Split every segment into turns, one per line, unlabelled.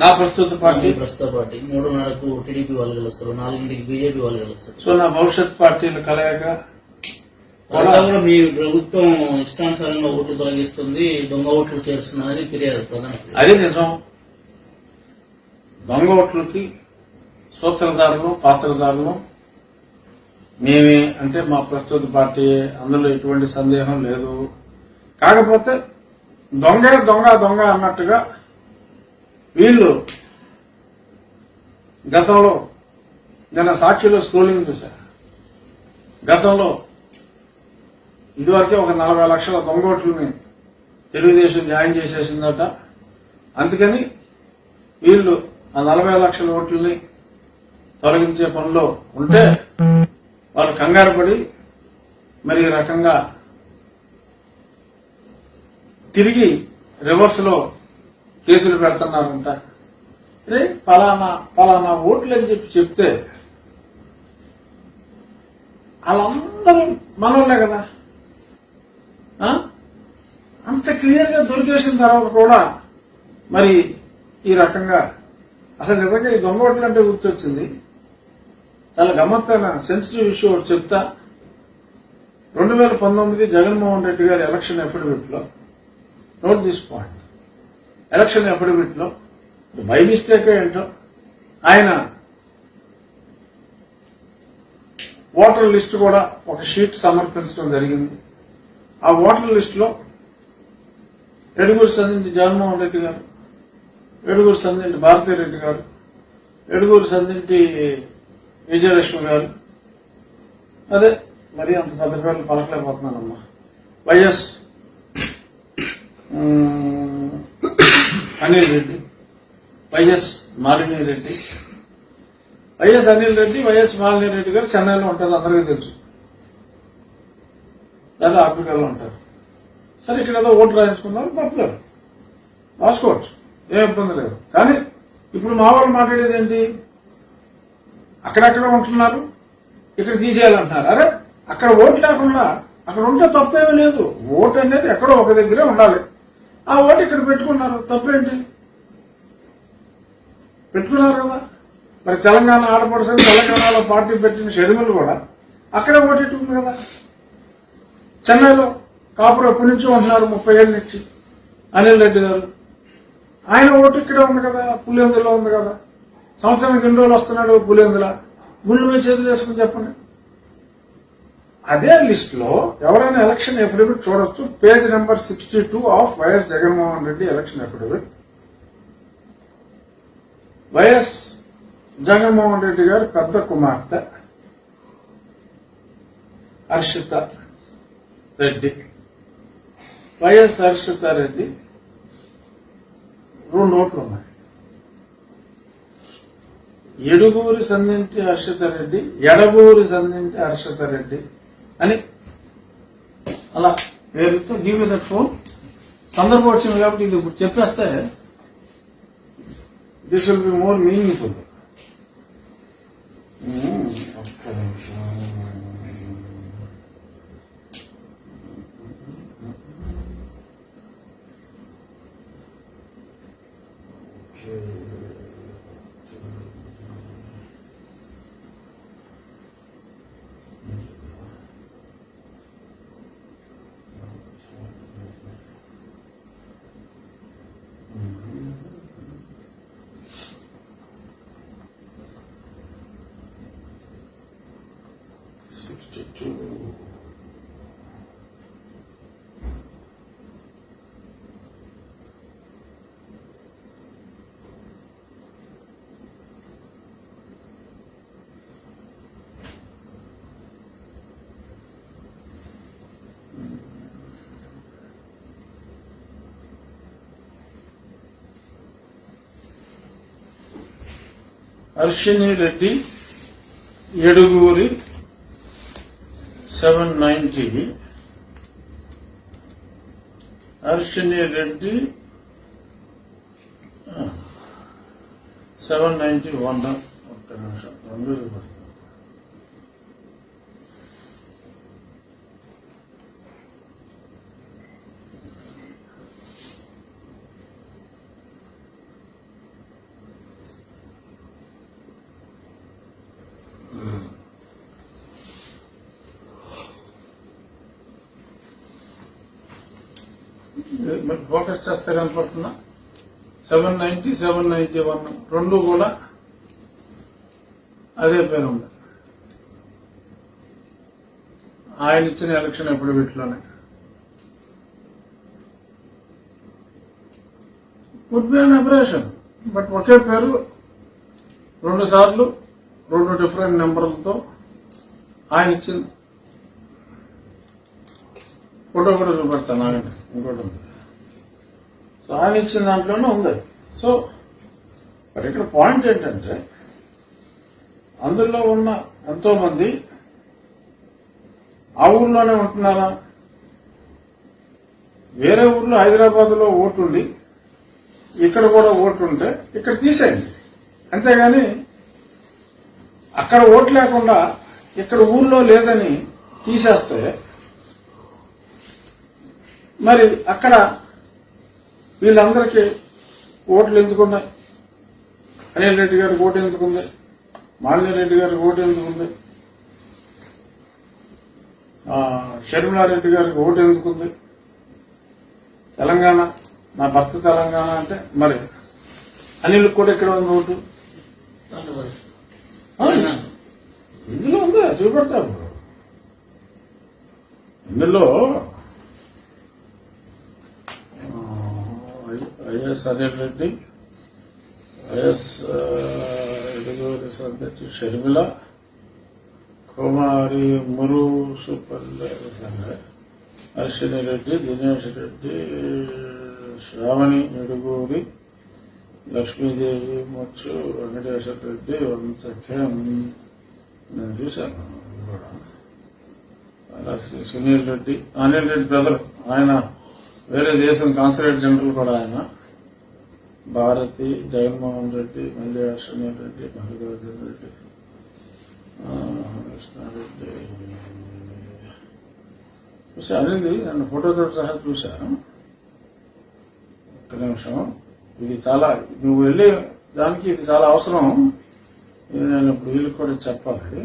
నా ప్రస్తుత పార్టీ?
ప్రస్తుత పార్టీ. మూడున్నరకు టీడీపీ వాళ్ళు గెలుస్తారు నాలుగింటికి బీజేపీ వాళ్ళు గెలుస్తారు.
సో నా భవిష్యత్ పార్టీలు కలయిక?
కూడా మీ ప్రభుత్వం ఇష్టానుసారంగా ఓట్లు తొలగిస్తుంది దొంగ ఓట్లు చేరుస్తుందని ఫిర్యాదు ప్రధాన.
అది నిజం. దొంగ ఓట్లకి సూత్రధారులు పాత్రధారులు. మేమే అంటే మా ప్రస్తుత పార్టీ అందులో ఎటువంటి సందేహం లేదు. కాకపోతే దొంగ దొంగ దొంగ అన్నట్టుగా వీళ్ళు గతంలో నిన్న సాక్షిలో స్క్రోలింగ్ చూశారు. గతంలో ఇదివరకే ఒక నలభై లక్షల దొంగోట్లని తెలుగుదేశం జాయిన్ చేసేసిందట. అందుకని వీళ్ళు ఆ నలభై లక్షల ఓట్లని తొలగించే పనిలో ఉంటే వాళ్ళు కంగారు పడి మరి రకంగా తిరిగి రివర్స్లో కేసులు పెడుతున్నారంట రే పలానా పలానా ఓట్లు అని చెప్పి చెప్తే వాళ్ళందరూ మనోళ్ళే కదా. ఆ? అంత క్లియర్గా దొరికేసిన తర్వాత కూడా మరి ఈ రకంగా అసలు నిజంగా ఈ దొంగ ఓట్లు అంటే గుర్తొచ్చింది. చాలా గమ్మత్తైన సెన్సిటివ్ ఇష్యూ ఒకటి చెప్తా. రెండు వేల పంతొమ్మిది జగన్మోహన్ రెడ్డి గారి ఎలక్షన్ అఫిడవిట్లో నోట్ దిస్ పాయింట్ ఎలక్షన్ అఫిడవిట్లో బై మిస్టేక్ ఏంటో ఆయన ఓటర్ లిస్ట్ కూడా ఒక షీట్ సమర్పించడం జరిగింది. ఆ ఓటర్ లిస్ట్లో ఎడుగురు సంధించి జగన్మోహన్ రెడ్డి గారు ఎడుగురు సంధించి భారతీ రెడ్డి గారు ఎడుగురు సంధించి విజయలక్ష్మి గారు. అదే మరి అంత పెద్ద పేర్లు పలకలేకపోతున్నానమ్మా. YS Anil Reddy YS Malini Reddy. YS Anil Reddy YS Malini Reddy గారు చెన్నైలో ఉంటారు అందరికీ తెలుసు. లేదా ఆఫ్రికాలో ఉంటారు. సరే ఇక్కడ ఏదో ఓటు రాయించుకున్నారు తప్పలేదు రాసుకోవచ్చు ఏ ఇబ్బంది లేదు. కానీ ఇప్పుడు మా వాళ్ళు మాట్లాడేది ఏంటి? అక్కడక్కడ ఉంటున్నారు ఇక్కడ తీసేయాలంటున్నారు. అరే అక్కడ ఓటు లేకుండా అక్కడ ఉంటే తప్పేమీ లేదు. ఓటు అనేది ఎక్కడో ఒక దగ్గరే ఉండాలి. ఆ ఓటు ఇక్కడ పెట్టుకున్నారు. తప్పేంటి? పెట్టుకున్నారు కదా. మరి తెలంగాణ ఆడపడుసని తెలంగాణలో పార్టీ పెట్టిన షెడ్యూల్ కూడా అక్కడే ఓటెట్టుంది కదా. చెన్నైలో కాపురు ఎప్పటి ఉంటున్నారు ముప్పై ఏళ్ళ నుంచి అనిల్ రెడ్డి గారు. ఆయన ఓటు ఇక్కడే ఉంది కదా పులివెందులో ఉంది కదా. సంవత్సరానికి ఎన్ని రోజులు వస్తున్నాడు పులివెందుల? గుళ్ళు మీ చేతులు వేసుకుని చెప్పండి. అదే లిస్ట్లో ఎవరైనా ఎలక్షన్ అఫిడవిట్ చూడొచ్చు. Page number sixty two of YS Jaganmohan Reddy election affidavit YS Jaganmohan Reddy గారు పెద్ద కుమార్తె. హర్షిత రెడ్డి. వైఎస్ హర్షిత రెడ్డి. రెండు నోట్లు ఉన్నాయి. ఎడుగూరి సంధించి హర్షిత రెడ్డి ఎడగూరి సంధించి హర్షిత రెడ్డి. అని అలా పేరుతో గివ్ దట్ ఫోన్ సందర్భం వచ్చింది కాబట్టి ఇది ఇప్పుడు చెప్పేస్తే this will be more meaningful ఒక్క నిమిషం. Harshini Reddy Eduguri seven ninety. Harshini Reddy seven ninety one ఒక్క నిమిషం. రెండు మీరు ఫోకస్ చేస్తే కనపడుతుందా seven ninety seven ninety one రెండు కూడా అదే పేరు ఉంది. ఆయన ఇచ్చిన ఎలక్షన్ ఎప్పుడు వీటిలోనే? Would be an aberration but ఒకే పేరు రెండు సార్లు రెండు డిఫరెంట్ నెంబర్లతో ఆయన ఇచ్చింది ఫోటో కూడా చూపెడతాను ఆయన ఇంకోటి ఉంది. సో ఆయన ఇచ్చిన దాంట్లోనే ఉంది. సో మరి ఇక్కడ పాయింట్ ఏంటంటే అందులో ఉన్న ఎంతో మంది ఆ ఊర్లోనే ఉంటున్నారా? వేరే ఊర్లో హైదరాబాద్లో ఓటుండి ఇక్కడ కూడా ఓటు ఉంటే ఇక్కడ తీసేయండి. అంతేగాని అక్కడ ఓటు లేకుండా ఇక్కడ ఊర్లో లేదని తీసేస్తే మరి అక్కడ వీళ్ళందరికీ ఓట్లు ఎందుకున్నాయి? అనిల్ రెడ్డి గారికి ఓటు ఎందుకుంది? మాలిని రెడ్డి గారికి ఓటు ఎందుకుంది? షర్మిలారెడ్డి గారికి ఓటు ఎందుకుంది? తెలంగాణ నా భర్త తెలంగాణ అంటే మరి అనిల్ కూడా ఇక్కడ ఉంది ఓటు? ఇందులో ఉందా చూపెడతారు. ఇందులో ఐఎస్ అనిల్ రెడ్డి ఐఎస్ ఎడుగూరి సందటి షర్మిల కుమారి మురు సుపల్లె అశ్విని రెడ్డి దినేష్ రెడ్డి శ్రావణి ఎడుగూరి లక్ష్మీదేవి ముచ్చు వెంకటేశ్వర రెడ్డి వంశఖ్యం నేను చూశాను. కూడా అలా శ్రీ సునీల్ రెడ్డి అనిల్ రెడ్డి బ్రదర్ ఆయన వేరే దేశం కాన్సులేట్ జనరల్ కూడా ఆయన. భారతి జగన్మోహన్ రెడ్డి మల్లి అశ్వనీ రెడ్డి మల్లికార్జున రెడ్డి. ఆ, కృష్ణారెడ్డి చూసా అనిల్ది నన్ను ఫోటోతో సహా చూశాను ఒక్క నిమిషం. ఇది చాలా నువ్వు వెళ్ళే దానికి ఇది చాలా అవసరం. ఇది నేను ఇప్పుడు వీళ్ళకి కూడా చెప్పాలి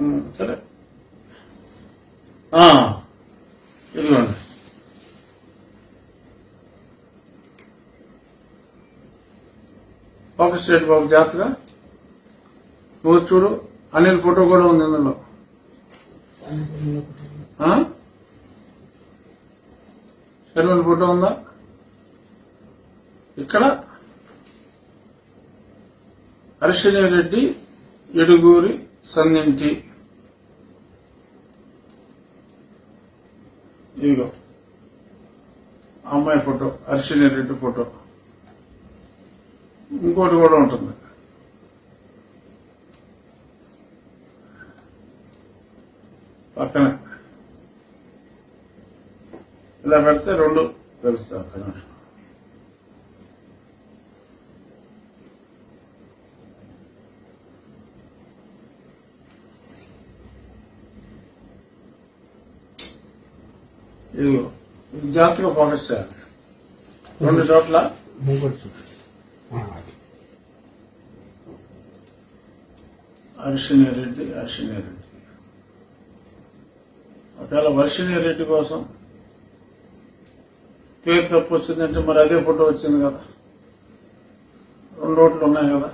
ఉమ్, సరే ఆ, ఇదిగోండి ఒక స్టేట్ బాబు జాగ్రత్తగా నువ్వు చూడు అనిల్ ఫోటో కూడా ఉంది అందులో శర్మన్ ఫోటో ఉందా? ఇక్కడ. హర్షిణి రెడ్డి ఎడుగూరి సన్నింటి. ఇదిగో. అమ్మాయి ఫోటో హర్షిణి రెడ్డి ఫోటో. ఇంకోటి కూడా ఉంటుంది. పక్కన. ఇలా పెడితే రెండు తెలుస్తాయి ఒక్క నిమిషం. ఇదిగో ఇది జాగ్రత్తగా ఫోకస్ చేయాలి. రెండు చోట్ల
ముంగడు చూడండి ఆ, అది.
అర్షిణి రెడ్డి రెడ్డి ఒకవేళ వర్షిణి రెడ్డి కోసం పేరు తప్పు వచ్చిందంటే మరి అదే ఫోటో వచ్చింది కదా. రెండు ఓట్లు ఉన్నాయి కదా.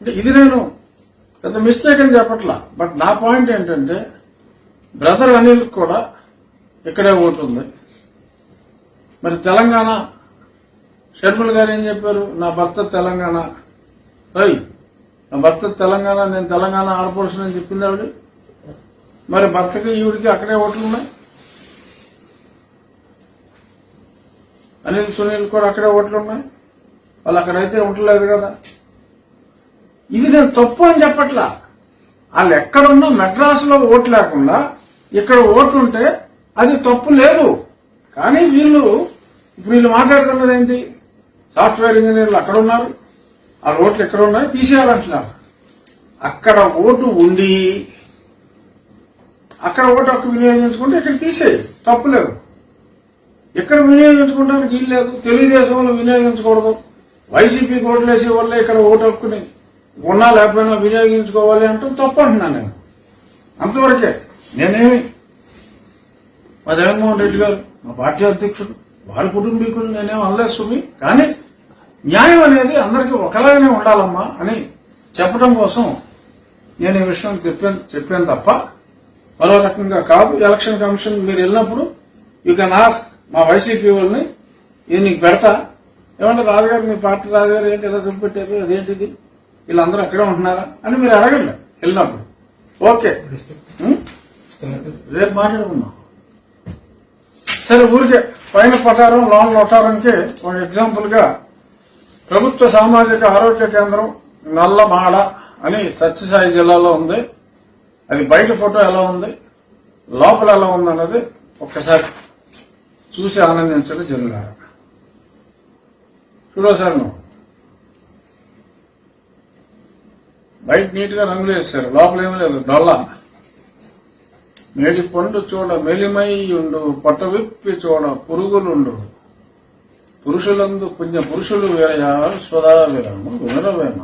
అంటే ఇది నేను పెద్ద మిస్టేక్ అని చెప్పట్లా. బట్ నా పాయింట్ ఏంటంటే బ్రదర్ అనిల్ కూడా ఇక్కడే ఓటు ఉంది. మరి తెలంగాణ షర్మిల్ గారు ఏం చెప్పారు? నా భర్త తెలంగాణ. రై భర్త తెలంగాణ నేను తెలంగాణ ఆడపడుచుని అని చెప్పింది ఆవిడ. మరి భర్తకి ఈవిడికి అక్కడే ఓట్లు ఉన్నాయి? అనిల్ సునీల్ కూడా అక్కడే ఓట్లు ఉన్నాయి? వాళ్ళు అక్కడైతే ఉండలేదు కదా. ఇది నేను తప్పు అని చెప్పట్లా. వాళ్ళు ఎక్కడున్నా మెడ్రాసులో ఓటు లేకుండా ఇక్కడ ఓటు ఉంటే అది తప్పు లేదు. కానీ వీళ్ళు ఇప్పుడు వీళ్ళు మాట్లాడుతున్నది ఏంటి? సాఫ్ట్వేర్ ఇంజనీర్లు అక్కడ ఉన్నారు. ఆ ఓట్లు ఎక్కడ ఉన్నాయి? తీసేయాలంటున్నారు అక్కడ ఓటు ఉండి అక్కడ ఓటు హక్కు వినియోగించుకుంటే ఇక్కడ తీసేయి. తప్పులేదు ఎక్కడ వినియోగించుకుంటానికి వీలు లేదు. తెలుగుదేశం వాళ్ళు వినియోగించకూడదు వైసీపీ ఓట్లేసే వాళ్ళే ఇక్కడ ఓటు హక్కుని ఉన్నా లేకపోయినా వినియోగించుకోవాలి అంటూ తప్పు అంటున్నాను నేను. అంతవరకే. నేనేమి? మా జగన్మోహన్ రెడ్డి గారు మా పార్టీ అధ్యక్షుడు వారి కుటుంబీకులు నేనేం అనలేదు సుమి కానీ న్యాయం అనేది అందరికీ ఒకలాగానే ఉండాలమ్మా అని చెప్పడం కోసం నేను ఈ విషయం చెప్పాను చెప్పాను తప్ప మరో రకంగా కాదు. ఎలక్షన్ కమిషన్ మీరు వెళ్ళినప్పుడు యూ కెన్ ఆస్క్ మా వైసీపీ వాళ్ళని ఇది నీకు పెడతా. ఏమంటే రాజుగారు మీ పార్టీ రాజుగారు ఏంటి ఇలా చూపెట్టారు అదేంటిది? వీళ్ళందరూ అక్కడే ఉంటున్నారా అని మీరు అడగండి వెళ్ళినప్పుడు. ఓకే. రేపు మాట్లాడుకుందాం. సరే ఊరికే పైన పటారం లాంగ్ లొటారంకి ఒక ఎగ్జాంపుల్గా ప్రభుత్వ సామాజిక ఆరోగ్య కేంద్రం నల్లమాడ అని సత్యసాయి జిల్లాలో ఉంది. అది బయట ఫోటో ఎలా ఉంది? లోపల ఎలా ఉంది అన్నది ఒక్కసారి చూసి ఆనందించడం జరుగుతారు చూడోసారి నువ్వు. బయట నీట్గా రంగులు వేస్తారు లోపల ఏమీ లేదు. డొల్లా మేడి పండు చూడ మెలిమై ఉండు పొట్ట విప్పి చూడ పురుగులుండు. పురుషులందు పుణ్య పురుషులు వేరయా స్వదా వేరము వినరవేమ